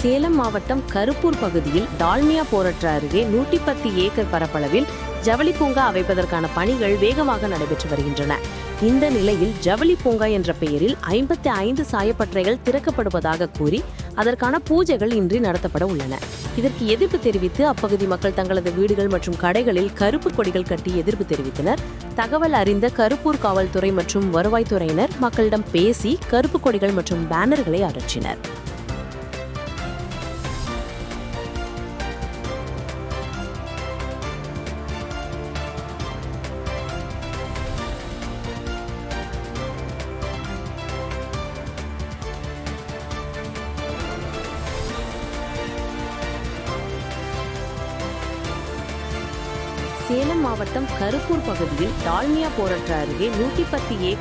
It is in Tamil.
சேலம் மாவட்டம் கருப்பூர் பகுதியில் டால்மியா போராற்ற அருகே நூற்றி பத்து ஏக்கர் பரப்பளவில் ஜவுளி பூங்கா அமைப்பதற்கான பணிகள் வேகமாக நடைபெற்று வருகின்றன. இந்த நிலையில் ஜவுளி பூங்கா என்ற பெயரில் ஐம்பத்தி ஐந்து சாயப்பட்டறைகள் திறக்கப்படுவதாக கூறி அதற்கான பூஜைகள் இன்றி நடத்தப்பட உள்ளன. இதற்கு எதிர்ப்பு தெரிவித்து அப்பகுதி மக்கள் தங்களது வீடுகள் மற்றும் கடைகளில் கருப்பு கொடிகள் கட்டி எதிர்ப்பு தெரிவித்தனர். தகவல் அறிந்த கருப்பூர் காவல்துறை மற்றும் வருவாய்த்துறையினர் மக்களிடம் பேசி கருப்பு கொடிகள் மற்றும் பேனர்களை அகற்றினர். சேலம் மாவட்டம் கருப்பூர் பகுதியில் டால்மியா போராட்ட அருகே நூற்றி பத்து ஏக்கர்